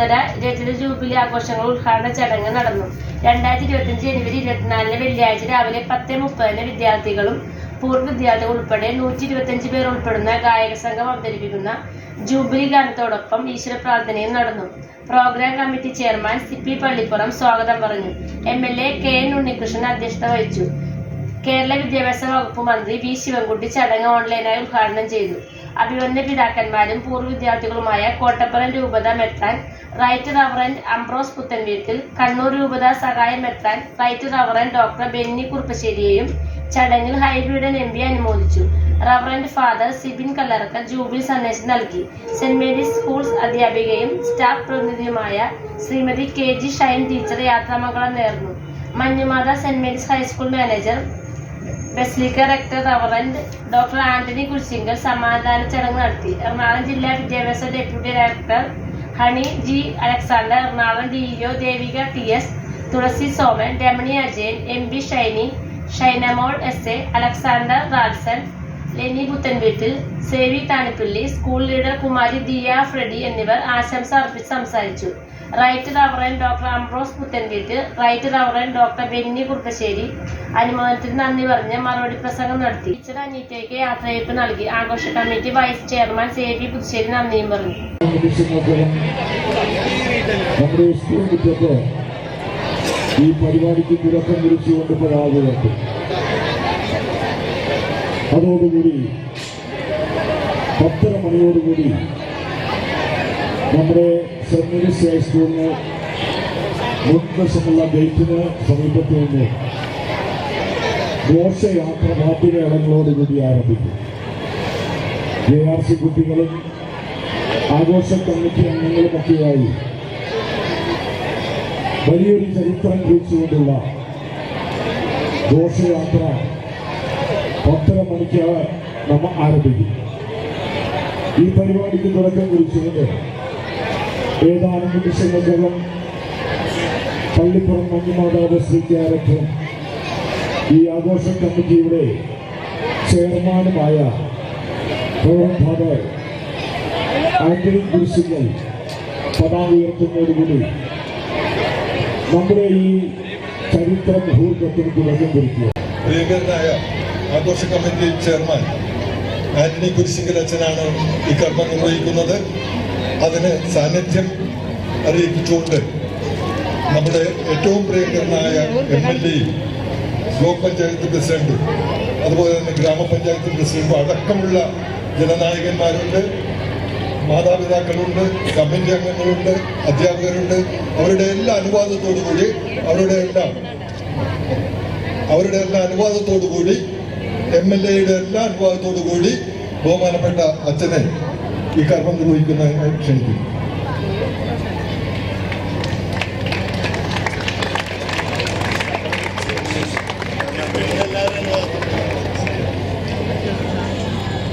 Mary's രജത jubilee ആഘോഷങ്ങൾ ഉദ്ഘാടന ചടങ്ങ് നടന്നു. രണ്ടായിരത്തി ഇരുപത്തിയഞ്ച് ജനുവരി ഇരുപത്തിനാലിന് വെള്ളിയാഴ്ച രാവിലെ പത്ത് മുപ്പതിന് വിദ്യാർത്ഥികളും പൂർവ വിദ്യാർത്ഥികൾ ഉൾപ്പെടെ നൂറ്റി ഇരുപത്തിയഞ്ച് പേർ ഉൾപ്പെടുന്ന ഗായക സംഘം അവതരിപ്പിക്കുന്ന ജൂബിലി ഗാനത്തോടൊപ്പം ഈശ്വര പ്രാർത്ഥനയും നടന്നു. Programme committee chairman C P Pallippuram സ്വാഗതം പറഞ്ഞു. M L A K N Unnikrishnan അധ്യക്ഷത വഹിച്ചു. കേരള വിദ്യാഭ്യാസ വകുപ്പ് മന്ത്രി വി ശിവൻകുട്ടി ചടങ്ങ് ഓൺലൈനായി ഉദ്ഘാടനം ചെയ്തു. അഭിമന്യ പിതാക്കന്മാരും പൂർവ വിദ്യാർത്ഥികളുമായ കോട്ടപ്പുറം രൂപത മെത്രാൻ right reverend Ambrose Puthenveettil Kannur രൂപത സഹായ മെത്രാൻ റൈറ്റ് റവറന്റ് ഡോക്ടർ ബെന്നി കുറുപ്പശ്ശേരിയെയും ചടങ്ങിൽ ഹൈബ്രിഡൻ എം പി അനുമോദിച്ചു. Reverend father Sibin Kallarakkal jubilee സന്ദേശം നൽകി. സെന്റ് മേരീസ് സ്കൂൾസ് അധ്യാപികയും staff പ്രതിനിധിയുമായ Shrimati K G Shine teacher യാത്രാമംഗളം നേർന്നു. Manjumatha Saint Mary's high school manager basilica rector reverend doctor Antony Kurisingal സമാധാന ചടങ്ങ് നടത്തി. എറണാകുളം ജില്ലാ വിദ്യാഭ്യാസ deputy director Honey G Alexander Ernakulam D E O Devika T S Thulasi Soman Ramani Ajayan M B Shiny Shinamol S A Alexander Ralson Leni Puthenveettil Xavi Thanippilly school leader Kumari Diya Freddy എന്നിവർ ആശംസ അർപ്പിച്ച് സംസാരിച്ചു. Right reverend doctor Ambrose Puthenveettu right reverend doctor Benny Kuruppassery. അനുമോദനത്തിന് നന്ദി പറഞ്ഞ് മറുപടി പ്രസംഗം നടത്തി. Teacher അനീറ്റയ്ക്ക് യാത്രയയപ്പ് നൽകി. ആഘോഷ committee vice chairman Sevi Puthussery നന്ദിയും പറഞ്ഞു. ഈ പരിപാടിക്ക് തുടക്കം കുറിച്ചുകൊണ്ട് പരാജയപ്പെട്ടു. അതോടുകൂടി പത്തര മണിയോടുകൂടി നമ്മുടെ സെന്റ് ഹൈസ്കൂളിന് മുൻവശമുള്ള ഗേറ്റിന് സമീപത്ത് നിന്ന് ഘോഷയാത്ര വാദ്യമേളങ്ങളോടുകൂടി ആരംഭിക്കും. ജെ ആർ സി കുട്ടികളും ആഘോഷ കമ്മിറ്റി അംഗങ്ങളുമൊക്കെയായി വലിയൊരു ചരിത്രം കുറിച്ചുകൊണ്ടുള്ള ഘോഷയാത്ര പത്തര മണിക്ക് നമ്മൾ ആരംഭിക്കും. ഈ പരിപാടിക്ക് തുടക്കം കുറിച്ചുകൊണ്ട് ഏതാനും നിമിഷങ്ങൾക്കകം പള്ളിപ്പുറം മഞ്ഞുമാതാവ് ശ്രീ ക്യാരക്ടറും ഈ ആഘോഷ കമ്മിറ്റിയുടെ ചെയർമാനുമായ ഫാദർ ആന്റണി കുരിശുകൾ പതാക ഉയർത്തുന്നതോടുകൂടി നമ്മുടെ ഈ ചരിത്ര മുഹൂർത്തത്തിന് തുടക്കം കുറിക്കുക പ്രിയങ്കരനായ ആഘോഷ കമ്മിറ്റി ചെയർമാൻ ആന്റണി കുരിശിങ്കൽ അച്ഛനാണ് ഈ കർമ്മം നിർവഹിക്കുന്നത്. അതിന് സാന്നിധ്യം അറിയിപ്പിച്ചുകൊണ്ട് നമ്മുടെ ഏറ്റവും പ്രിയങ്കരനായ എം എൽ എയും ബ്ലോക്ക് പഞ്ചായത്ത് പ്രസിഡന്റ് അതുപോലെ തന്നെ ഗ്രാമപഞ്ചായത്ത് പ്രസിഡന്റും അടക്കമുള്ള ജനനായകന്മാരുണ്ട് മാതാപിതാക്കളുണ്ട് കമ്മിറ്റി അംഗങ്ങളുണ്ട് അധ്യാപകരുണ്ട്. അവരുടെ എല്ലാ അനുവാദത്തോടുകൂടി അവരുടെ എല്ലാം അവരുടെ എല്ലാ അനുവാദത്തോടുകൂടി എം എൽ എയുടെ എല്ലാ അനുവാദത്തോടുകൂടി ബഹുമാനപ്പെട്ട അച്ഛനെ ഈ കർമ്മം നിർവഹിക്കുന്ന ക്ഷണിക്കുന്നു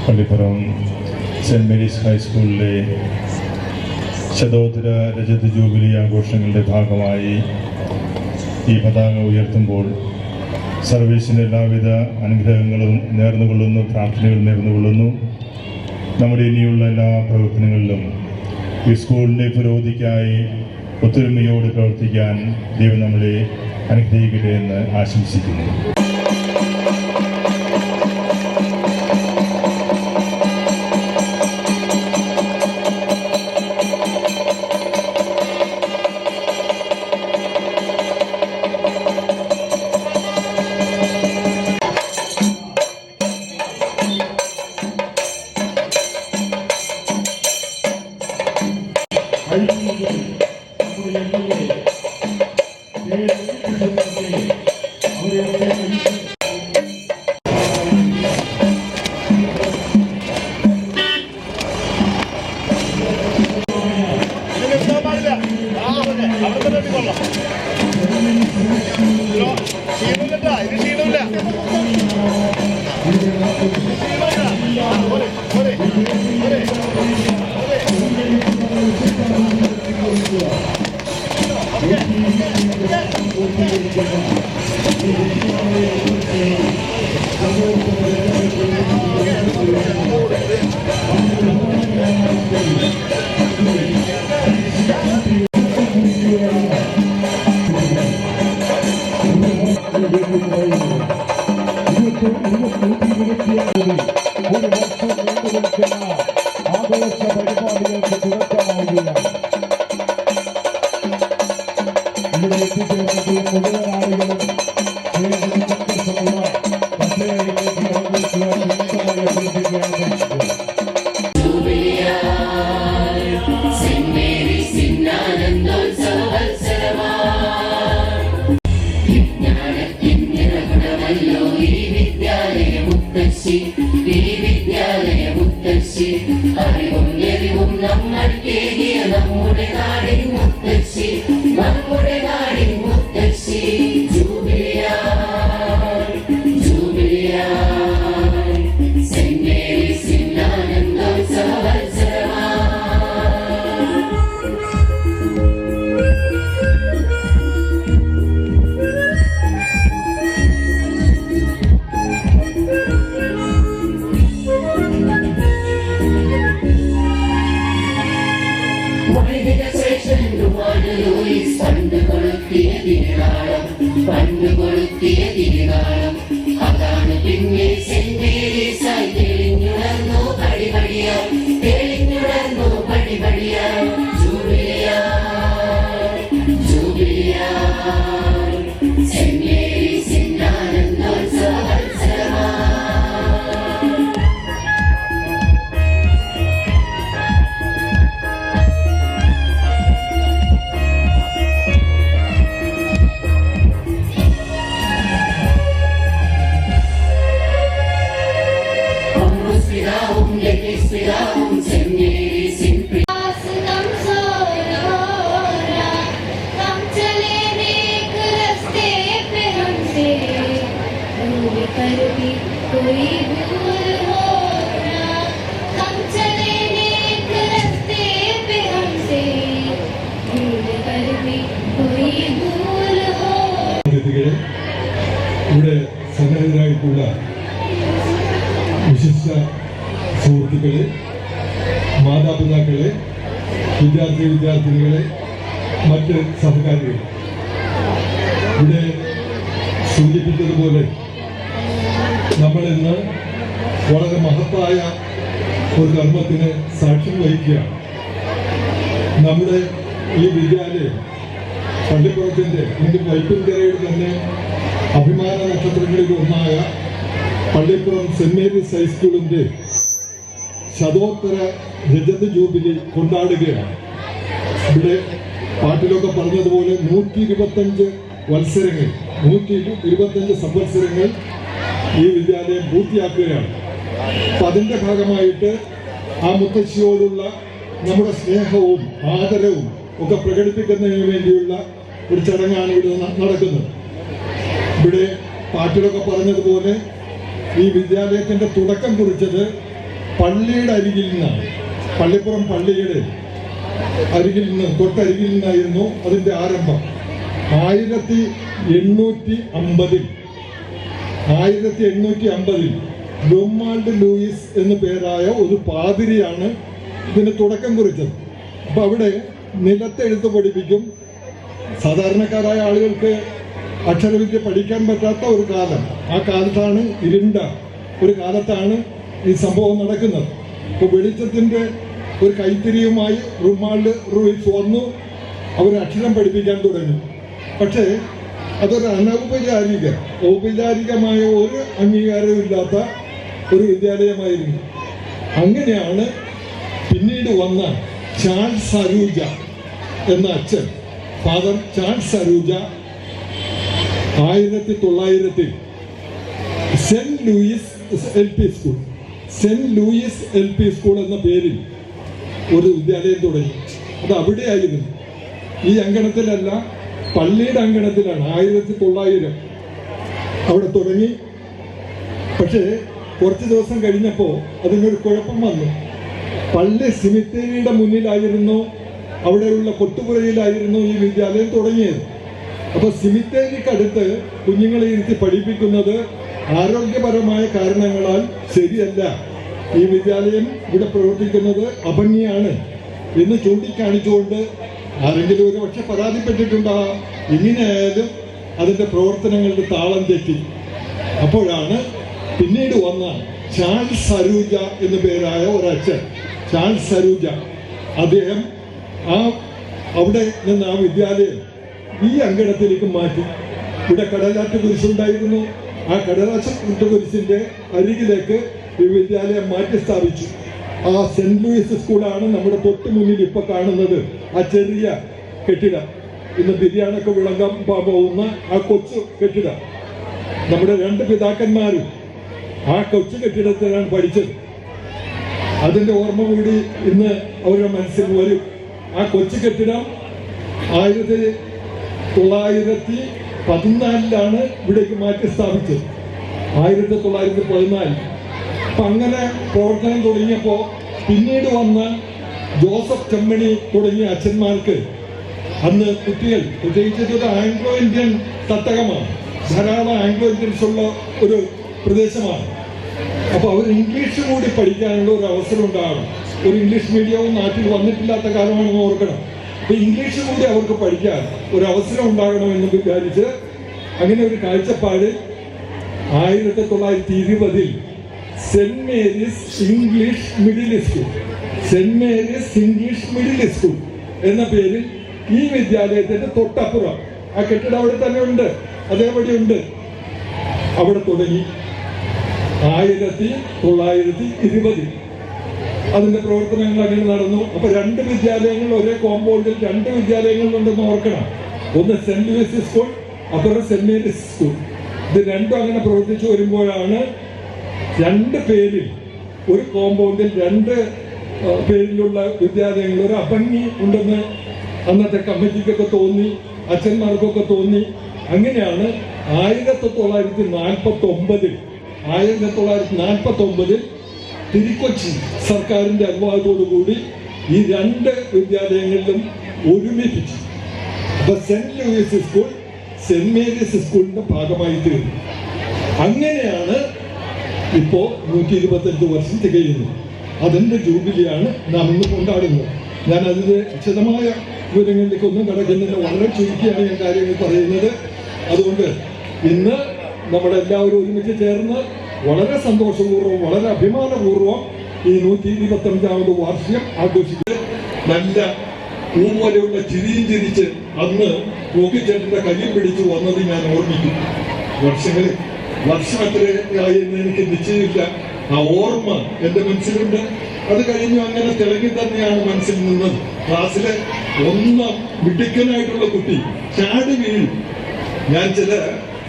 പള്ളിപ്പുറം സെന്റ് മേരീസ് ഹൈസ്കൂളിലെ ശതോത്തര രജത ജൂബിലി ആഘോഷങ്ങളുടെ ഭാഗമായി ഈ പതാക ഉയർത്തുമ്പോൾ സർവീസിന് എല്ലാവിധ അനുഗ്രഹങ്ങളും നേർന്നുകൊള്ളുന്നു പ്രാർത്ഥനകൾ നേർന്നുകൊള്ളുന്നു. നമ്മുടെ ഇനിയുള്ള എല്ലാ പ്രവർത്തനങ്ങളിലും ഈ സ്കൂളിന്റെ പുരോഗതിക്കായി ഒത്തൊരുമയോട് പ്രവർത്തിക്കാൻ ദൈവം നമ്മളെ അനുഗ്രഹിക്കട്ടെ എന്ന് ആശംസിക്കുന്നു. கண்டு கொளுத்திய திரிகாலம் அதான பின்னே भूल कर भी कोई भूल हो ना हम चले नेक रास्ते पे हमसे भूल कर भी कोई भूल हो അതിഥികളെ ഇവിടെ സന്നദ്ധരായിട്ടുള്ള വിശിഷ്ട സുഹൃത്തുക്കളെ മാതാപിതാക്കളെ വിദ്യാർത്ഥി വിദ്യാർത്ഥിനികളെ മറ്റ് സഹകാരികളെ ഇവിടെ സൂചിപ്പിച്ചതുപോലെ നമ്മളിന്ന് വളരെ മഹത്തായ ഒരു കർമ്മത്തിന് സാക്ഷ്യം വഹിക്കുകയാണ്. നമ്മുടെ ഈ വിദ്യാലയം പള്ളിപ്പുറത്തിന്റെ അല്ലെങ്കിൽ വൈപ്പിൻകരയുടെ തന്നെ അഭിമാന നക്ഷത്രങ്ങളിൽ ഒന്നായ പള്ളിപ്പുറം സെന്റ് മേരീസ് ഹൈസ്കൂളിന്റെ ശതോത്തര രജത ജൂബിലി കൊണ്ടാടുകയാണ്. ഇവിടെ പാട്ടിലൊക്കെ പറഞ്ഞതുപോലെ നൂറ്റി ഇരുപത്തഞ്ച് വത്സരങ്ങൾ നൂറ്റി ഇരുപത്തഞ്ച് സംവത്സരങ്ങൾ ഈ വിദ്യാലയം പൂർത്തിയാക്കുകയാണ്. അപ്പൊ അതിന്റെ ഭാഗമായിട്ട് ആ മുത്തശ്ശിയോടുള്ള നമ്മുടെ സ്നേഹവും ആദരവും ഒക്കെ പ്രകടിപ്പിക്കുന്നതിന് വേണ്ടിയുള്ള ഒരു ചടങ്ങാണ് ഇവിടെ നടക്കുന്നത്. ഇവിടെ പാട്ടിലൊക്കെ പറഞ്ഞതുപോലെ ഈ വിദ്യാലയത്തിന്റെ തുടക്കം കുറിച്ചത് പള്ളിയുടെ അരികിൽ നിന്നാണ്. പള്ളിപ്പുറം പള്ളിയുടെ അരികിൽ നിന്ന് തൊട്ടരികിൽ നിന്നായിരുന്നു അതിന്റെ ആരംഭം. ആയിരത്തി എണ്ണൂറ്റി അമ്പതിൽ ആയിരത്തി എണ്ണൂറ്റി അമ്പതിൽ ഡൊമാൾഡ് ലൂയിസ് എന്നു പേരായ ഒരു പാതിരിയാണ് ഇതിന് തുടക്കം കുറിച്ചത്. അപ്പം അവിടെ നിലത്തെഴുത്ത് പഠിപ്പിക്കും. സാധാരണക്കാരായ ആളുകൾക്ക് അക്ഷരവിദ്യ പഠിക്കാൻ പറ്റാത്ത ഒരു കാലം. ആ കാലത്താണ് ഇരുണ്ട. ഒരു കാലത്താണ് ഈ സംഭവം നടക്കുന്നത്. അപ്പോൾ വെളിച്ചത്തിന്റെ ഒരു കൈത്തിരിയുമായി റുമാൾഡ് റൂയിസ് വന്നു. അവർ അക്ഷരം പഠിപ്പിക്കാൻ തുടങ്ങി. പക്ഷേ അതൊരു അനൗപചാരിക ഔപചാരികമായ ഒരു അംഗീകാരവും ഇല്ലാത്ത ഒരു വിദ്യാലയമായിരുന്നു. അങ്ങനെയാണ് പിന്നീട് വന്ന ചാൾസ് സരൂജ എന്ന അച്ഛൻ ഫാദർ ചാൾസ് സരൂജ ആയിരത്തി തൊള്ളായിരത്തിൽ Saint Louis L P school. Saint Louis L P school എന്ന പേരിൽ ഒരു വിദ്യാലയം തുടങ്ങി. അത് അവിടെയായിരുന്നു ഈ അങ്കണത്തിലല്ല പള്ളിയുടെ അങ്കണത്തിലാണ് ആയിരത്തി തൊള്ളായിരം. അവിടെ തുടങ്ങി. പക്ഷേ കുറച്ച് ദിവസം കഴിഞ്ഞപ്പോൾ അതിനൊരു കുഴപ്പം വന്നു. പള്ളി സിമിത്തേരിയുടെ മുന്നിലായിരുന്നു അവിടെയുള്ള കൊട്ടുപുഴയിലായിരുന്നു ഈ വിദ്യാലയം തുടങ്ങിയത്. അപ്പൊ സിമിത്തേരിക്കടുത്ത് കുഞ്ഞുങ്ങളെ ഇരുത്തി പഠിപ്പിക്കുന്നത് ആരോഗ്യപരമായ കാരണങ്ങളാൽ ശരിയല്ല. ഈ വിദ്യാലയം ഇവിടെ പ്രവർത്തിക്കുന്നത് അഭംഗിയാണ് എന്ന് ചൂണ്ടിക്കാണിച്ചുകൊണ്ട് ആരെങ്കിലും ഒരു പക്ഷെ പരാതിപ്പെട്ടിട്ടുണ്ടാകാം ഇങ്ങനെയായാലും അതിന്റെ പ്രവർത്തനങ്ങളുടെ താളം തെറ്റി. അപ്പോഴാണ് പിന്നീട് വന്ന ചാൾസ് സരൂജ എന്നു പേരായ ഒരച്ഛൻ ചാൾസ് സരൂജ. അദ്ദേഹം ആ അവിടെ നിന്ന് ആ വിദ്യാലയം ഈ അങ്കണത്തിലേക്ക് മാറ്റി. ഇവിടെ കടലാറ്റ് കുരിശുണ്ടായിരുന്നു ആ കടലാറ്റ് കുരിശിന്റെ അരികിലേക്ക് ഈ വിദ്യാലയം മാറ്റി സ്ഥാപിച്ചു ആ സെന്റ് ലൂയിസ് സ്കൂളാണ് നമ്മുടെ തൊട്ട് മുന്നിൽ ഇപ്പൊ കാണുന്നത്. ആ ചെറിയ കെട്ടിടം. ഇന്ന് ബിരിയാണൊക്കെ വിളങ്ങാൻ പോകുന്ന ആ കൊച്ചു കെട്ടിടം. നമ്മുടെ രണ്ട് പിതാക്കന്മാരും ആ കൊച്ചു കെട്ടിടത്തിലാണ് പഠിച്ചത്. അതിന്റെ ഓർമ്മ കൂടി ഇന്ന് അവരുടെ മനസ്സിൽ വരും. ആ കൊച്ചു കെട്ടിടം ആയിരത്തി തൊള്ളായിരത്തി പതിനാലിലാണ് ഇവിടേക്ക് മാറ്റി സ്ഥാപിച്ചത്. ആയിരത്തി തൊള്ളായിരത്തി പതിനാലിൽ അപ്പൊ അങ്ങനെ പ്രവർത്തനം തുടങ്ങിയപ്പോ പിന്നീട് വന്ന ജോസഫ് ചെമ്മണി തുടങ്ങിയ അച്ഛന്മാർക്ക് അന്ന് കുട്ടികൾ പ്രത്യേകിച്ച് ആംഗ്ലോ ഇന്ത്യൻ തട്ടകമാണ് ധാരാളം ആംഗ്ലോ ഇന്ത്യൻസ് ഉള്ള ഒരു പ്രദേശമാണ്. അപ്പൊ അവർ ഇംഗ്ലീഷ് കൂടി പഠിക്കാനുള്ള ഒരു അവസരം ഉണ്ടാകണം ഒരു ഇംഗ്ലീഷ് മീഡിയവും നാട്ടിൽ വന്നിട്ടില്ലാത്ത കാലമാണെന്ന് ഓർക്കണം. അപ്പൊ ഇംഗ്ലീഷ് കൂടി അവർക്ക് പഠിക്കാൻ ഒരു അവസരം ഉണ്ടാകണമെന്ന് വിചാരിച്ച് അങ്ങനെ ഒരു കാഴ്ചപ്പാട് ആയിരത്തി തൊള്ളായിരത്തി ഇരുപതിൽ Saint Mary's English middle school Saint Mary's English middle school എന്ന പേരിൽ ഈ വിദ്യാലയത്തിന്റെ തൊട്ടപ്പുറം. ആ കെട്ടിടം അവിടെ തന്നെ ഉണ്ട്. അതേപടി ഉണ്ട്. അവിടെ തുടങ്ങി. ആയിരത്തി തൊള്ളായിരത്തി ഇരുപതിൽ അതിന്റെ പ്രവർത്തനങ്ങൾ അങ്ങനെ നടന്നു. അപ്പൊ രണ്ട് വിദ്യാലയങ്ങൾ ഒരേ കോമ്പൗണ്ടിൽ രണ്ട് വിദ്യാലയങ്ങളുണ്ടെന്ന് ഓർക്കണം. ഒന്ന് സെന്റ് ലൂയിസ് സ്കൂൾ അപ്പുറം സെന്റ് മേരീസ് സ്കൂൾ. ഇത് രണ്ടും അങ്ങനെ പ്രവർത്തിച്ചു വരുമ്പോഴാണ് രണ്ട് പേരിൽ ഒരു കോമ്പൗണ്ടിൽ രണ്ട് പേരിലുള്ള വിദ്യാലയങ്ങൾ ഒരു അഭംഗി ഉണ്ടെന്ന് അന്നത്തെ കമ്മിറ്റിക്കൊക്കെ തോന്നി അച്ഛന്മാർക്കൊക്കെ തോന്നി. അങ്ങനെയാണ് ആയിരത്തി തൊള്ളായിരത്തി നാൽപ്പത്തി ഒമ്പതിൽ ആയിരത്തി തൊള്ളായിരത്തി നാൽപ്പത്തി ഒമ്പതിൽ തിരുക്കൊച്ചി സർക്കാരിന്റെ അനുവാദത്തോടുകൂടി ഈ രണ്ട് വിദ്യാലയങ്ങളിലും ഒരുമിപ്പിച്ചു അപ്പൊ Saint Louis school Saint Mary's സ്കൂളിന്റെ ഭാഗമായി തീർന്നു. അങ്ങനെയാണ് ഇപ്പോ നൂറ്റി ഇരുപത്തഞ്ച് വർഷം തികയുന്നു അതിന്റെ ജൂബിലിയാണ് നാം ഇന്ന് കൊണ്ടാടുന്നത്. ഞാൻ അതിന്റെ വിശദമായ വിവരങ്ങളിലേക്ക് ഒന്നും കടക്കുന്നില്ല. വളരെ ചുരുക്കിയാണ് ഞാൻ കാര്യങ്ങൾ പറയുന്നത്. അതുകൊണ്ട് ഇന്ന് നമ്മളെല്ലാവരും ഒരുമിച്ച് ചേർന്ന് വളരെ സന്തോഷപൂർവം വളരെ അഭിമാനപൂർവം ഈ നൂറ്റി ഇരുപത്തി അഞ്ചാമത് വാർഷികം ആഘോഷിച്ച് നല്ല പൂപോലെയുള്ള ചിരിയും ചിരിച്ച് അന്ന് നോക്കിച്ചേട്ടന്റെ കയ്യിൽ പിടിച്ചു വന്നത് ഞാൻ ഓർമ്മിക്കും. വർഷങ്ങളിൽ വർഷം എത്രയായി എന്ന് എനിക്ക് നിശ്ചയമില്ല. ആ ഓർമ്മ എന്റെ മനസ്സിലുണ്ട്. അത് കഴിഞ്ഞു അങ്ങനെ തിളങ്ങി തന്നെയാണ് മനസ്സിൽ നിന്നത്. ക്ലാസ്സിലെ ഒന്നാം മിടുക്കനായിട്ടുള്ള കുട്ടി ചാടി വീഴും ഞാൻ ചില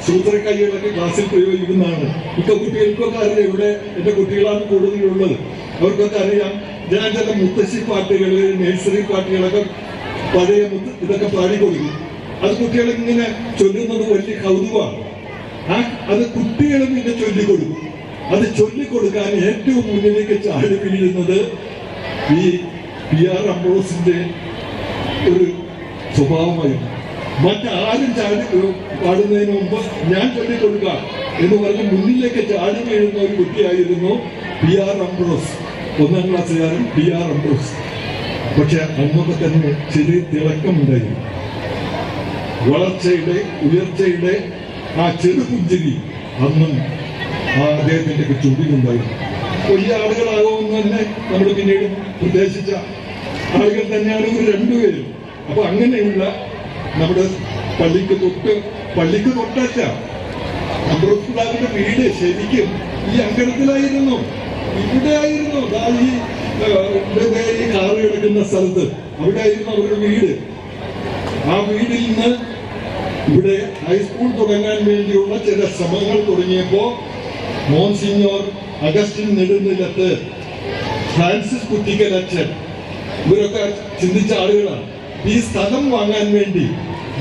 സൂത്രക്കൈകളൊക്കെ ക്ലാസ്സിൽ പ്രയോഗിക്കുന്നതാണ്. മിക്ക കുട്ടികൾക്കൊക്കെ അറിയാം ഇവിടെ എന്റെ കുട്ടികളാണ് കൂടുതലുള്ളത് അവർക്കൊക്കെ അറിയാം ഞാൻ ചില മുത്തശ്ശി പാട്ടുകൾ നഴ്സറി പാട്ടുകളൊക്കെ പഴയ മുത്ത് ഇതൊക്കെ പാടിക്കൊടുക്കും. അത് കുട്ടികൾ ഇങ്ങനെ ചൊല്ലുന്നത് വലിയ കൗതുകമാണ്. ആ അത് കുട്ടികളും ഇങ്ങനെ ചൊല്ലിക്കൊടുക്കും. അത് ചൊല്ലിക്കൊടുക്കാൻ ഏറ്റവും മുന്നിലേക്ക് ചാടി പിരിയുന്നത് ഈ പി ആർ അംബ്രോസിന്റെ ഒരു സ്വഭാവമായിരുന്നു. മറ്റാരും ചാടി പാടുന്നതിന് മുമ്പ് ഞാൻ ചൊല്ലിക്കൊടുക്ക എന്ന് പറഞ്ഞ് മുന്നിലേക്ക് ചാടി വീഴുന്ന ഒരു കുട്ടിയായിരുന്നു പി ആർ അംബ്രോസ്. ഒന്നാം ക്ലാസ്സുകാരൻ പി ആർ അംബ്രോസ്. പക്ഷെ അന്നൊക്കെ തന്നെ ചെറിയ തിളക്കമുണ്ടായിരുന്നു വളർച്ചയുടെ ഉയർച്ചയുടെ ആ ചെറുപുഞ്ചിരി അന്നും ആ അദ്ദേഹത്തിന്റെ ഒക്കെ ചുണ്ടിലുണ്ടായിരുന്നു വലിയ ആളുകളാകുമെന്ന് തന്നെ നമ്മൾ പിന്നീട് ഉദ്ദേശിച്ച ആളുകൾ തന്നെയാണ് ഇവർ രണ്ടുപേരും. അപ്പൊ അങ്ങനെയുള്ള നമ്മുടെ പള്ളിക്ക് തൊട്ട് പള്ളിക്ക് തൊട്ടല്ല അമ്പ്രോസ്പിതാവിന്റെ വീട് ശരിക്കും ഈ അങ്കണത്തിലായിരുന്നു. ഇവിടെ ആയിരുന്നു ഈ ഈ കാറ് കിടക്കുന്ന സ്ഥലത്ത്. അവിടെ ആയിരുന്നു അവരുടെ വീട്. ആ വീടിൽ നിന്ന് ഇവിടെ ഹൈസ്കൂൾ തുടങ്ങാൻ വേണ്ടിയുള്ള ചില ശ്രമങ്ങൾ തുടങ്ങിയപ്പോ മോൻസിഞ്ഞോർ അഗസ്റ്റിൻ നെടുന്നില്ലത്ത് ഫ്രാൻസിസ് കുട്ടിക്കൽ അച്ഛൻ. ഇവരൊക്കെ ചിന്തിച്ച ആളുകളാണ്. ഈ സ്ഥലം വാങ്ങാൻ വേണ്ടി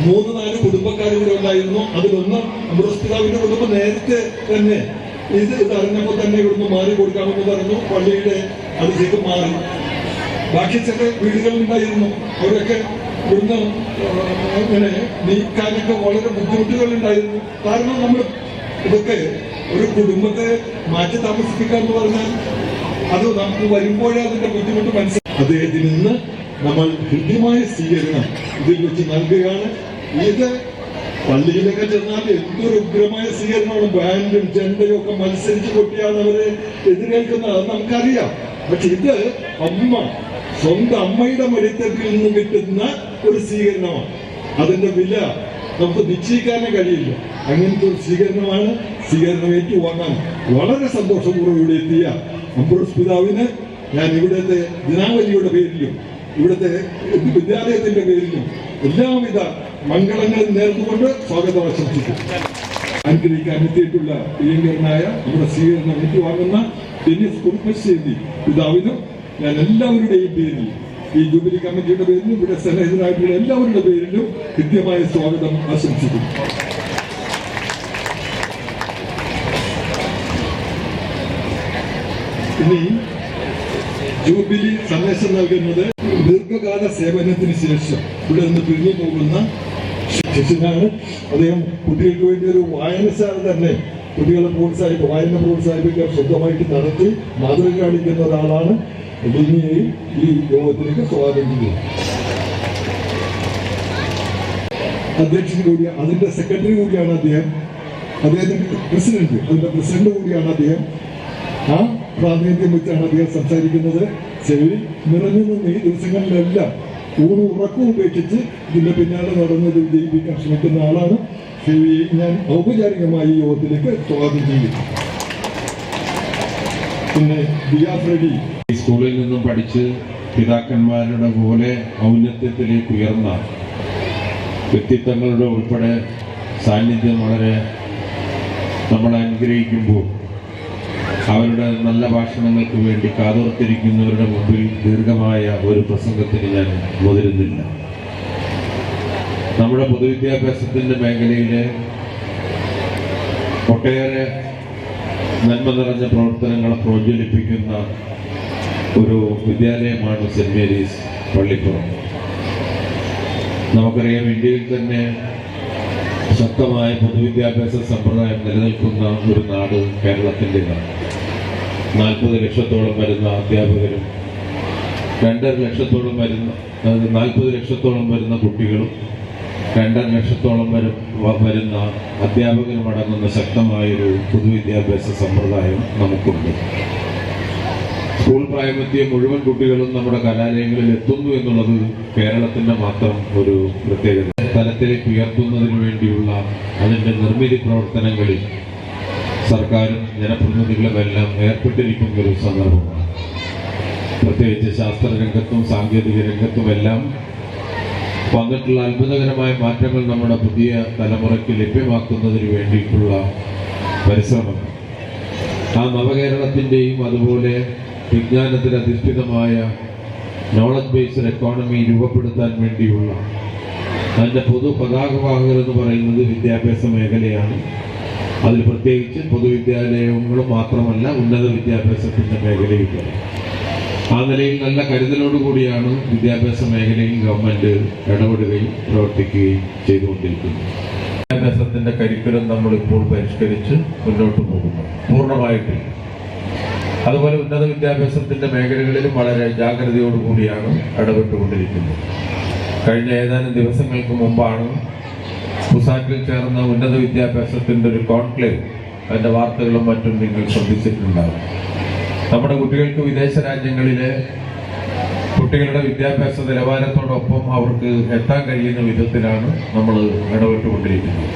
മൂന്ന് നാല് കുടുംബക്കാർ ഇവിടെ ഉണ്ടായിരുന്നു. അതിലൊന്ന് അമൃതപിതാവിന്റെ കുടുംബം നേരത്തെ തന്നെ ഇത് ഇത് തന്നെ ഇവിടുന്ന് മാറി കൊടുക്കാമെന്ന് പറഞ്ഞു. പള്ളിയുടെ അടുത്തേക്ക് മാറി. ബാക്കി ചില വീടുകൾ ഉണ്ടായിരുന്നു. അവരൊക്കെ ഇവിടുന്ന് ഇങ്ങനെ നീക്കാനൊക്കെ വളരെ ബുദ്ധിമുട്ടുകൾ ഉണ്ടായിരുന്നു. കാരണം നമ്മൾ ഇതൊക്കെ ഒരു കുടുംബത്തെ മാറ്റി താമസിപ്പിക്കുക എന്ന് പറഞ്ഞാൽ അത് നമുക്ക് വരുമ്പോഴേ അതിന്റെ ബുദ്ധിമുട്ട് മനസ്സിലാക്കും അദ്ദേഹത്തിന് ഇന്ന് നമ്മൾ ഹൃദ്യമായ സ്വീകരണം ഇതിൽ വെച്ച് നൽകുകയാണ്. ഇത് പള്ളിയിലൊക്കെ ചെന്നാൽ എന്തൊരു ഉഗ്രമായ സ്വീകരണമാണ്. ബാൻഡും ചെണ്ടയും ഒക്കെ മത്സരിച്ച് കൊട്ടിയാണ് അവരെ എതിരേൽക്കുന്നത്. അത് നമുക്കറിയാം. പക്ഷെ ഇത് അമ്മ സ്വന്തം അമ്മയുടെ മടിത്തട്ടിൽ നിന്ന് കിട്ടുന്ന ഒരു സ്വീകരണമാണ്. അതിന്റെ വില നമുക്ക് നിശ്ചയിക്കാനേ കഴിയില്ല. അങ്ങനത്തെ ഒരു സ്വീകരണമാണ് സ്വീകരണം ഏറ്റുവാങ്ങാൻ വളരെ സന്തോഷപൂർവം ഇവിടെ എത്തിയ അംബ്രോസ് പിതാവിന് ഞാൻ ഇവിടുത്തെ ദിനാവലിയുടെ പേരിലും ഇവിടുത്തെ വിദ്യാലയത്തിന്റെ പേരിലും എല്ലാവിധ മംഗളങ്ങളും നേർന്നുകൊണ്ട് സ്വാഗതം ആശംസിക്കും അനുഗ്രഹിക്കാൻ എത്തിയിട്ടുള്ള പ്രിയങ്കരനായ നമ്മുടെ സ്വീകരണം ഏറ്റുവാങ്ങുന്ന ഡെന്നിസ് കുറുപ്പശ്ശേരി പിതാവിനും ഞാൻ എല്ലാവരുടെയും പേരിൽ ഈ ജൂബിലി കമ്മിറ്റിയുടെ പേരിലും ഇവിടെ സന്നിഹിതരായിട്ടുള്ള എല്ലാവരുടെ പേരിലും കൃത്യമായ സ്വാഗതം ആശംസിക്കുന്നു. ഇനി ജൂബിലി സന്ദേശം നൽകുന്നത് ദീർഘകാല സേവനത്തിന് ശേഷം ഇവിടെ നിന്ന് പിരിഞ്ഞു പോകുന്ന ശിഷ്യനാണ്. അദ്ദേഹം കുട്ടികൾക്ക് വേണ്ടി ഒരു വായനശാല തന്നെ കുട്ടികളെ പ്രോത്സാഹിപ്പ് വായന പ്രോത്സാഹിപ്പിക്കാൻ ശുദ്ധമായിട്ട് നടത്തി മാതൃക കാണിക്കുന്ന ഒരാളാണ്. ഈ യോഗത്തിലേക്ക് സ്വാഗതം ചെയ്യുന്നത് അധ്യക്ഷൻ കൂടി അതിന്റെ സെക്രട്ടറി കൂടിയാണ് അദ്ദേഹം. അദ്ദേഹത്തിന്റെ പ്രസിഡന്റ് അതിന്റെ പ്രസിഡന്റ് കൂടിയാണ് അദ്ദേഹം. ആ പ്രാതിനിധ്യം വെച്ചാണ് അദ്ദേഹം സംസാരിക്കുന്നത്. ചെവി നിറഞ്ഞു ഈ ദിവസങ്ങളിലെല്ലാം ഊണ് ഉറക്കവും ഉപേക്ഷിച്ച് ഇതിന്റെ പിന്നാലെ നടന്നത് വിജയിപ്പിക്കാൻ ശ്രമിക്കുന്ന ആളാണ്. ചെവിയെ ഞാൻ ഔപചാരികമായി യോഗത്തിലേക്ക് സ്വാഗതം ചെയ്യും പിന്നെ ദിയാഫ്രഡി സ്കൂളിൽ നിന്നും പഠിച്ച് പിതാക്കന്മാരുടെ പോലെ ഔന്നത്യത്തിലേക്ക് ഉയർന്ന വ്യക്തിത്വങ്ങളുടെ ഉൾപ്പെടെ സാന്നിധ്യം വളരെ നമ്മൾ അനുഗ്രഹിക്കുമ്പോൾ അവരുടെ നല്ല ഭാഷണങ്ങൾക്ക് വേണ്ടി കാതോർത്തിരിക്കുന്നവരുടെ മുമ്പിൽ ദീർഘമായ ഒരു പ്രസംഗത്തിന് ഞാൻ മുതിരുന്നില്ല. നമ്മുടെ പൊതുവിദ്യാഭ്യാസത്തിന്റെ മേഖലയിലെ ഒട്ടേറെ നന്മ നിറഞ്ഞ പ്രവർത്തനങ്ങളെ പ്രോജ്വലിപ്പിക്കുന്ന ഒരു വിദ്യാലയമാണ് സെന്റ് മേരീസ് പള്ളിപ്പുറം. നമുക്കറിയാം ഇന്ത്യയിൽ തന്നെ ശക്തമായ പൊതുവിദ്യാഭ്യാസ സമ്പ്രദായം നിലനിൽക്കുന്ന ഒരു നാട് കേരളത്തിന്റെതാണ്. നാൽപ്പത് ലക്ഷത്തോളം വരുന്ന അധ്യാപകരും രണ്ടര ലക്ഷത്തോളം വരുന്ന അതായത് നാൽപ്പത് ലക്ഷത്തോളം വരുന്ന കുട്ടികളും രണ്ടര ലക്ഷത്തോളം വരും വരുന്ന അധ്യാപകരും അടങ്ങുന്ന ശക്തമായൊരു പൊതുവിദ്യാഭ്യാസ സമ്പ്രദായം നമുക്കുണ്ട്. സ്കൂൾ പ്രായമെത്തിയ മുഴുവൻ കുട്ടികളും നമ്മുടെ കലാലയങ്ങളിൽ എത്തുന്നു എന്നുള്ളത് കേരളത്തിന്റെ മാത്രം ഒരു പ്രത്യേകത. തലത്തിലേക്ക് ഉയർത്തുന്നതിന് വേണ്ടിയുള്ള അതിന്റെ നിർമ്മിതി പ്രവർത്തനങ്ങളിൽ സർക്കാരും ജനപ്രതിനിധികളുമെല്ലാം ഏർപ്പെട്ടിരിക്കുന്ന ഒരു സന്ദർഭമാണ്. പ്രത്യേകിച്ച് ശാസ്ത്രരംഗത്തും സാങ്കേതിക രംഗത്തുമെല്ലാം വന്നിട്ടുള്ള അത്ഭുതകരമായ മാറ്റങ്ങൾ നമ്മുടെ പുതിയ തലമുറയ്ക്ക് ലഭ്യമാക്കുന്നതിന് വേണ്ടിയിട്ടുള്ള പരിശ്രമം. ആ നവകേരളത്തിന്റെയും അതുപോലെ വിജ്ഞാനത്തിൽ അധിഷ്ഠിതമായ നോളജ് ബേസ്ഡ് എക്കോണമി രൂപപ്പെടുത്താൻ വേണ്ടിയുള്ള അതിന്റെ പൊതു പതാകവാഹകർ എന്ന് പറയുന്നത് വിദ്യാഭ്യാസ മേഖലയാണ്. അതിൽ പ്രത്യേകിച്ച് പൊതുവിദ്യാലയങ്ങളും മാത്രമല്ല ഉന്നത വിദ്യാഭ്യാസത്തിന്റെ മേഖലയും ആ നിലയിൽ നല്ല കരുതലോടുകൂടിയാണ് വിദ്യാഭ്യാസ മേഖലയിൽ ഗവൺമെന്റ് ഇടപെടുകയും പ്രവർത്തിക്കുകയും ചെയ്തുകൊണ്ടിരിക്കുന്നത്. വിദ്യാഭ്യാസത്തിന്റെ കരിക്കുലം നമ്മളിപ്പോൾ പരിഷ്കരിച്ച് മുന്നോട്ട് പോകുന്നു. പൂർണമായിട്ടില്ല അതുപോലെ ഉന്നത വിദ്യാഭ്യാസത്തിന്റെ മേഖലകളിലും വളരെ ജാഗ്രതയോടുകൂടിയാണ് ഇടപെട്ടുകൊണ്ടിരിക്കുന്നത്. കഴിഞ്ഞ ഏതാനും ദിവസങ്ങൾക്ക് മുമ്പാണ് കുസാറ്റിൽ ചേർന്ന ഉന്നത വിദ്യാഭ്യാസത്തിന്റെ ഒരു കോൺക്ലേവ് അതിന്റെ വാർത്തകളും മറ്റും നിങ്ങൾ ശ്രദ്ധിച്ചിട്ടുണ്ടാകും. നമ്മുടെ കുട്ടികൾക്ക് വിദേശ രാജ്യങ്ങളിലെ കുട്ടികളുടെ വിദ്യാഭ്യാസ നിലവാരത്തോടൊപ്പം അവർക്ക് എത്താൻ കഴിയുന്ന വിധത്തിലാണ് നമ്മൾ ഇടപെട്ടുകൊണ്ടിരിക്കുന്നത്.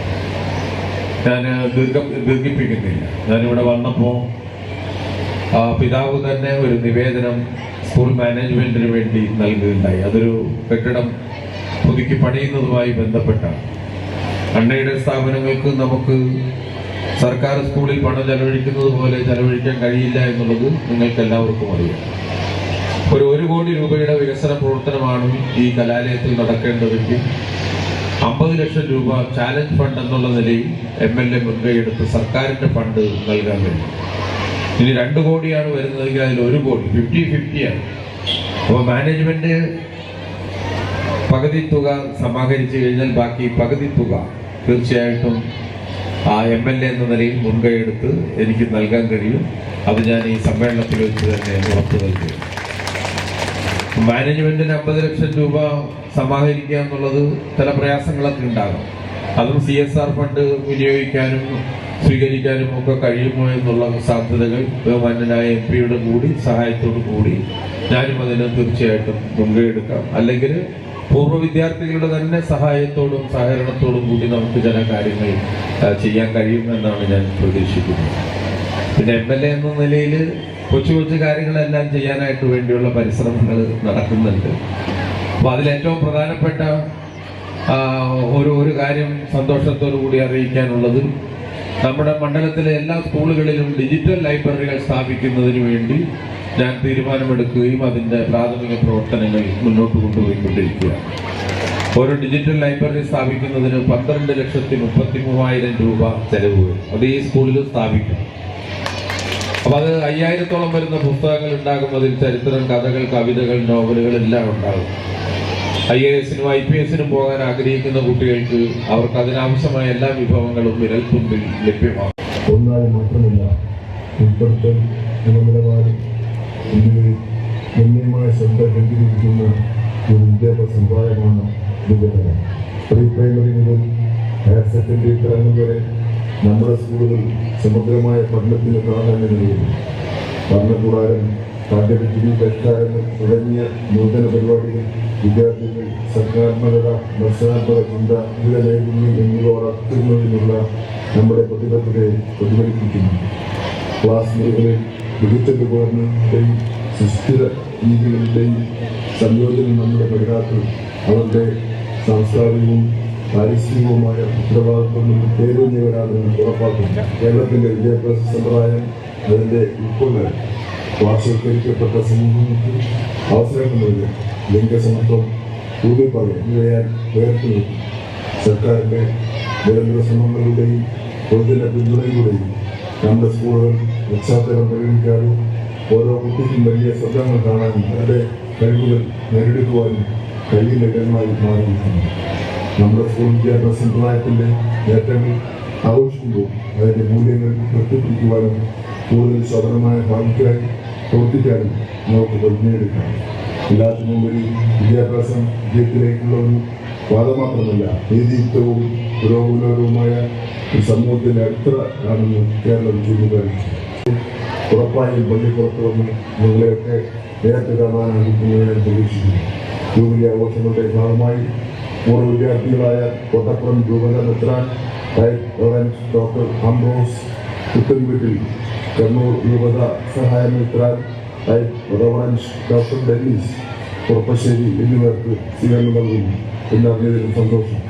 ഞാൻ ദീർഘ ദീർഘിപ്പിക്കുന്നില്ല. ഞാനിവിടെ വന്നപ്പോൾ പിതാവ് തന്നെ ഒരു നിവേദനം സ്കൂൾ മാനേജ്മെന്റിന് വേണ്ടി നൽകുകയുണ്ടായി. അതൊരു കെട്ടിടം പുതുക്കി പണിയുന്നതുമായി ബന്ധപ്പെട്ടാണ്. അൺഎയ്ഡഡ് സ്ഥാപനങ്ങൾക്ക് നമുക്ക് സർക്കാർ സ്കൂളിൽ പണം ചെലവഴിക്കുന്നത് പോലെ ചെലവഴിക്കാൻ കഴിയില്ല എന്നുള്ളത് നിങ്ങൾക്ക് എല്ലാവർക്കും അറിയാം. ഒരു ഒരു കോടി രൂപയുടെ വികസന പ്രവർത്തനമാണ് ഈ കലാലയത്തിൽ നടക്കേണ്ടതെങ്കിൽ അമ്പത് ലക്ഷം രൂപ ചാലഞ്ച് ഫണ്ട് എന്നുള്ള നിലയിൽ എം എൽ എ മുൻകൈയെടുത്ത് സർക്കാരിന്റെ ഫണ്ട് നൽകാൻ കഴിയും. ഇനി രണ്ട് കോടിയാണ് വരുന്നതെങ്കിൽ അതിൽ ഒരു കോടി ഫിഫ്റ്റി ഫിഫ്റ്റിയാണ് അപ്പോൾ മാനേജ്മെന്റ് പകുതി തുക സമാഹരിച്ചു കഴിഞ്ഞാൽ ബാക്കി പകുതി തുക തീർച്ചയായിട്ടും ആ എം എൽ എ എന്ന നിലയിൽ മുൻകൈയെടുത്ത് എനിക്ക് നൽകാൻ കഴിയും. അത് ഞാൻ ഈ സമ്മേളനത്തിൽ വെച്ച് തന്നെ ഉറപ്പു നൽകും. മാനേജ്മെന്റിന് അമ്പത് ലക്ഷം രൂപ സമാഹരിക്കുക എന്നുള്ളത് ചില പ്രയാസങ്ങളൊക്കെ ഉണ്ടാകും. അതും സി എസ് ആർ ഫണ്ട് വിനിയോഗിക്കാനും സ്വീകരിക്കാനും ഒക്കെ കഴിയുമോ എന്നുള്ള സാധ്യതകൾ ബഹുമാന്യനായ എം പിയുടെ കൂടി സഹായത്തോടു കൂടി ഞാനും അതിന് തീർച്ചയായിട്ടും മുൻകൈ എടുക്കാം. അല്ലെങ്കിൽ പൂർവ വിദ്യാർത്ഥികളുടെ തന്നെ സഹായത്തോടും സഹകരണത്തോടും കൂടി നമുക്ക് ചില കാര്യങ്ങൾ ചെയ്യാൻ കഴിയും എന്നാണ് ഞാൻ പ്രതീക്ഷിക്കുന്നത് പിന്നെ എം എൽ എ എന്ന നിലയിൽ കൊച്ചു കൊച്ചു കാര്യങ്ങളെല്ലാം ചെയ്യാനായിട്ട് വേണ്ടിയുള്ള പരിശ്രമങ്ങൾ നടക്കുന്നുണ്ട്. അപ്പോൾ അതിലേറ്റവും പ്രധാനപ്പെട്ട ഒരു ഒരു കാര്യം സന്തോഷത്തോടു കൂടി അറിയിക്കാനുള്ളത് നമ്മുടെ മണ്ഡലത്തിലെ എല്ലാ സ്കൂളുകളിലും ഡിജിറ്റൽ ലൈബ്രറികൾ സ്ഥാപിക്കുന്നതിന് വേണ്ടി ഞാൻ തീരുമാനമെടുക്കുകയും അതിന്റെ പ്രാഥമിക പ്രവർത്തനങ്ങൾ മുന്നോട്ട് കൊണ്ടുപോയിക്കൊണ്ടിരിക്കുകയാണ്. ഒരു ഡിജിറ്റൽ ലൈബ്രറി സ്ഥാപിക്കുന്നതിന് പന്ത്രണ്ട് ലക്ഷത്തി മുപ്പത്തി മൂവായിരം രൂപ ചെലവ് വരും. അത് ഈ സ്കൂളിൽ സ്ഥാപിക്കും. അപ്പം അത് അയ്യായിരത്തോളം വരുന്ന പുസ്തകങ്ങൾ ഉണ്ടാകും അതിൽ ചരിത്രം കഥകൾ കവിതകൾ നോവലുകൾ എല്ലാം ഉണ്ടാകും. ഐ എ എസിനും ഐ പി എസിനും പോകാൻ ആഗ്രഹിക്കുന്ന കുട്ടികൾക്ക് അവർക്ക് അതിനാവശ്യമായ എല്ലാ വിഭവങ്ങളും വിരൽത്തുമ്പിൽ ലഭ്യമാകും. ഒന്നായി മാത്രമല്ല ഉൾപ്പെടുത്തൽ ഗുണനിലവാരം എന്നിവയിൽ ഗണ്യമായ ശ്രദ്ധ കേന്ദ്രീകരിക്കുന്ന ഒരു വിദ്യാഭ്യാസ സമ്പ്രദായമാണ് വികസനം പ്രീ പ്രൈമറി മുതൽ ഹയർ സെക്കൻഡറി തലങ്ങൾ വരെ നമ്മുടെ സ്കൂളുകൾ സമഗ്രമായ പഠനത്തിന് പ്രാധാന്യം നൽകുന്നു. ഭരണകൂടാരം പാഠ്യപദ്ധതി പരിഷ്കാരങ്ങൾ തുടങ്ങിയ നൂതന പരിപാടികൾ വിദ്യാർത്ഥികൾ സർഗാത്മകത ദർശനാത്മക ചിന്ത വിവിധ നൈപുണ്യം എന്നിവ വളർത്തുന്നതിനുള്ള നമ്മുടെ പ്രതിബദ്ധതയെ പ്രതിഫലിപ്പിക്കുന്നു. ക്ലാസ് മുറികളിൽ മികച്ച ഉപകരണങ്ങളുടെയും സുസ്ഥിര രീതികളുടെയും സംയോജനം നമ്മുടെ പഠിതാക്കൾ അവരുടെ സാംസ്കാരികവും പാരിസ്ഥിതികവുമായ ഉത്തരവാദിത്വങ്ങൾ പേരുന്നവരാണെന്ന് ഉറപ്പാക്കുന്നു. കേരളത്തിന്റെ വിദ്യാഭ്യാസ സമ്പ്രദായം അതിന്റെ ഉൾക്കൊള്ളൽ പാർശ്വവൽക്കരിക്കപ്പെട്ട സമൂഹങ്ങൾക്ക് അവസരങ്ങൾ നൽകുക ലിംഗസമത്വം ഊന്നിപ്പറ എന്നിവയാൽ ഉയർത്തി നിൽക്കും സർക്കാരിന്റെ നിരന്തര ശ്രമങ്ങളുടെയും പൊതുജന പിന്തുണയിലൂടെയും നമ്മുടെ സ്കൂളുകൾ പശ്ചാത്തലം പരിഗണിക്കാതെ ഓരോ കുട്ടിക്കും വലിയ സ്വപ്നങ്ങൾ കാണാനും അവരുടെ കഴിവുകൾ നേടിയെടുക്കുവാനും കഴിയുന്ന ഇടമായി മാറിയിരിക്കുന്നു നമ്മുടെ സ്കൂൾ വിദ്യാഭ്യാസ സമ്പ്രദായത്തിന്റെ നേട്ടങ്ങൾ ആഘോഷിക്കുമ്പോൾ അതിന്റെ മൂല്യങ്ങൾ ഉയർത്തിപ്പിടിക്കുവാനും കൂടുതൽ സ്വതന്ത്രമായ ഭാവിക്കായി പ്രവർത്തിക്കാനും നമുക്ക് പ്രതിജ്ഞയെടുക്കാം. എല്ലാത്തിനുമുപരി വിദ്യാഭ്യാസം വിജയത്തിലേക്കുള്ള ഒരു പാത മാത്രമല്ല നീതിയുക്തവും പുരോഗമനപരവുമായ ഒരു സമൂഹത്തിന്റെ അടിത്തറ ആണെന്ന് കേരളം ചൂണ്ടിക്കാണിച്ചു ഉറപ്പായും പള്ളിപ്പുറത്ത് വന്ന് നിങ്ങളെയൊക്കെ നേരത്തെ കാണാനായിരിക്കുമെന്ന് ഞാൻ പ്രതീക്ഷിക്കുന്നു. ജൂബിലി ആഘോഷങ്ങളുടെ ഭാഗമായി പൂർവ വിദ്യാർത്ഥികളായ കോട്ടപ്പുറം ജൂബല മെത്രാൻ Lawrence doctor Ambrose Puthenveettil Kannur യുവത സഹായ മെത്രാൻ ലോറൻസ് ഡോക്ടർ ഡെന്നീസ് പുറപ്പശ്ശേരി എന്നിവർക്ക് സ്വീകരണം നൽകുന്നു. എന്നറിഞ്ഞതിലും സന്തോഷം.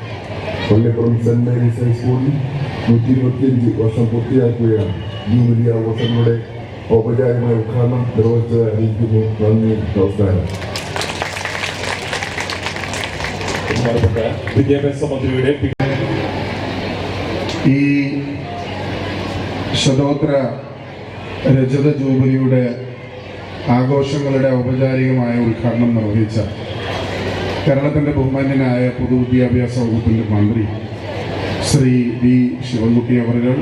പള്ളിപ്പുറം സെന്റ് മേരീസ് ഹൈസ്കൂളിൽ നൂറ്റി ഇരുപത്തിയഞ്ച് വർഷം പൂർത്തിയാക്കുകയാണ്. ജൂബിലി അവസരങ്ങളുടെ ഔപചാരികമായ ഉദ്ഘാടനം നിർവഹിച്ചത് അറിയിക്കുന്നു. നന്ദി നമസ്കാരം. വിദ്യാഭ്യാസ മന്ത്രിയുടെ ഈ ശതോത്തര രജത ജൂബിലിയുടെ ആഘോഷങ്ങളുടെ ഔപചാരികമായ ഉദ്ഘാടനം നിർവഹിച്ച കേരളത്തിന്റെ ബഹുമാന്യനായ പൊതുവിദ്യാഭ്യാസ വകുപ്പിന്റെ മന്ത്രി ശ്രീ വി ശിവൻകുട്ടി അവറുകൾ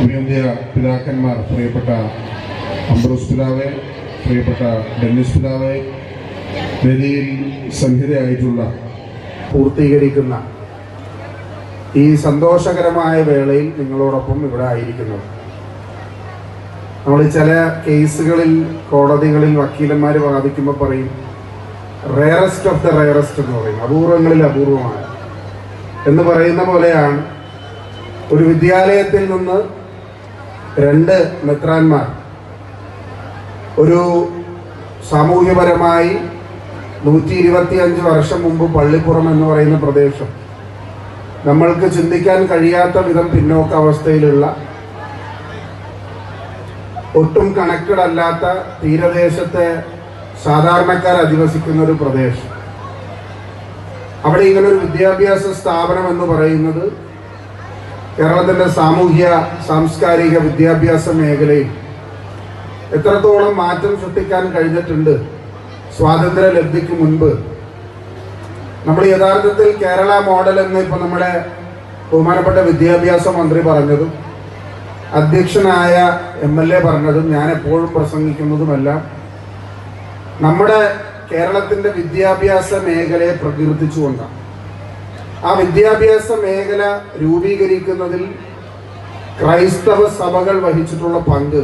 അഭിനന്ദ പിതാക്കന്മാർ പ്രിയപ്പെട്ട അംബ്രോസ് പിതാവെ പ്രിയപ്പെട്ട ഡെന്നിസ് പിതാവെ വേദിയിൽ സംഹിതയായിട്ടുള്ള പൂർത്തീകരിക്കുന്ന ഈ സന്തോഷകരമായ വേളയിൽ നിങ്ങളോടൊപ്പം ഇവിടെ ആയിരിക്കുന്നത് നമ്മൾ ചില കേസുകളിൽ കോടതികളിൽ വക്കീലന്മാർ വാദിക്കുമ്പോൾ പറയും റേറസ്റ്റ് ഓഫ് ദ റേറസ്റ്റ് എന്ന് പറയും. അപൂർവങ്ങളിൽ അപൂർവമാണ്. എന്ന് പറയുന്ന പോലെയാണ് ഒരു വിദ്യാലയത്തിൽ നിന്ന് രണ്ട് മെത്രാന്മാർ. ഒരു സാമൂഹ്യപരമായി നൂറ്റി ഇരുപത്തി അഞ്ച് വർഷം മുമ്പ് പള്ളിപ്പുറം എന്ന് പറയുന്ന പ്രദേശം. നമ്മൾക്ക് ചിന്തിക്കാൻ കഴിയാത്ത വിധം പിന്നോക്ക അവസ്ഥയിലുള്ള ഒട്ടും കണക്റ്റഡ് അല്ലാത്ത തീരദേശത്തെ സാധാരണക്കാർ അധിവസിക്കുന്ന ഒരു പ്രദേശം. അവിടെ ഇങ്ങനൊരു വിദ്യാഭ്യാസ സ്ഥാപനം എന്ന് പറയുന്നത് കേരളത്തിന്റെ സാമൂഹ്യ സാംസ്കാരിക വിദ്യാഭ്യാസ മേഖലയിൽ എത്രത്തോളം മാറ്റം സൃഷ്ടിക്കാൻ കഴിഞ്ഞിട്ടുണ്ട് സ്വാതന്ത്ര്യ ലബ്ധിക്ക് മുൻപ്. നമ്മൾ യഥാർത്ഥത്തിൽ കേരള മോഡൽ എന്ന് ഇപ്പൊ നമ്മുടെ ബഹുമാനപ്പെട്ട വിദ്യാഭ്യാസ മന്ത്രി പറഞ്ഞതും അധ്യക്ഷനായ എം എൽ എ പറഞ്ഞതും ഞാൻ എപ്പോഴും പ്രസംഗിക്കുന്നതുമെല്ലാം. നമ്മുടെ കേരളത്തിന്റെ വിദ്യാഭ്യാസ മേഖലയെ പ്രകീർത്തിച്ചുകൊണ്ടാണ്. ആ വിദ്യാഭ്യാസ മേഖല രൂപീകരിക്കുന്നതിൽ ക്രൈസ്തവ സഭകൾ വഹിച്ചിട്ടുള്ള പങ്ക്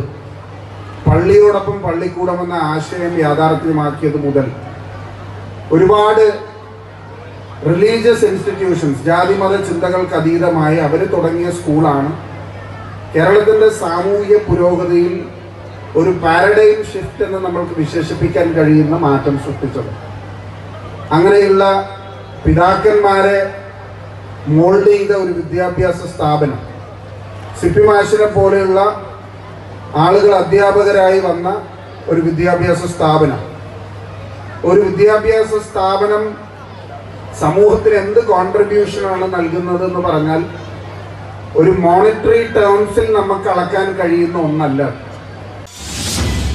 പള്ളിയോടൊപ്പം പള്ളിക്കൂടം എന്ന ആശയം യാഥാർത്ഥ്യമാക്കിയത് മുതൽ ഒരുപാട് റിലീജിയസ് ഇൻസ്റ്റിറ്റ്യൂഷൻസ് ജാതിമത ചിന്തകൾക്ക് അതീതമായി അവർ തുടങ്ങിയ സ്കൂളാണ്. കേരളത്തിന്റെ സാമൂഹിക പുരോഗതിയിൽ ഒരു പാരഡൈം ഷിഫ്റ്റ് എന്ന് നമ്മൾക്ക് വിശേഷിപ്പിക്കാൻ കഴിയുന്ന മാറ്റം സൃഷ്ടിച്ചത്. അങ്ങനെയുള്ള പിതാക്കന്മാരെ മോൾഡ് ചെയ്ത ഒരു വിദ്യാഭ്യാസ സ്ഥാപനം. സിപ്പി മാഷിനെ പോലെയുള്ള ആളുകൾ അധ്യാപകരായി വന്ന ഒരു വിദ്യാഭ്യാസ സ്ഥാപനം. ഒരു വിദ്യാഭ്യാസ സ്ഥാപനം സമൂഹത്തിന് എന്ത് കോൺട്രിബ്യൂഷനാണ് നൽകുന്നത് എന്ന് പറഞ്ഞാൽ ഒരു മോണിറ്ററി ടേംസിൽ നമുക്ക് അളക്കാൻ കഴിയുന്ന ഒന്നല്ല.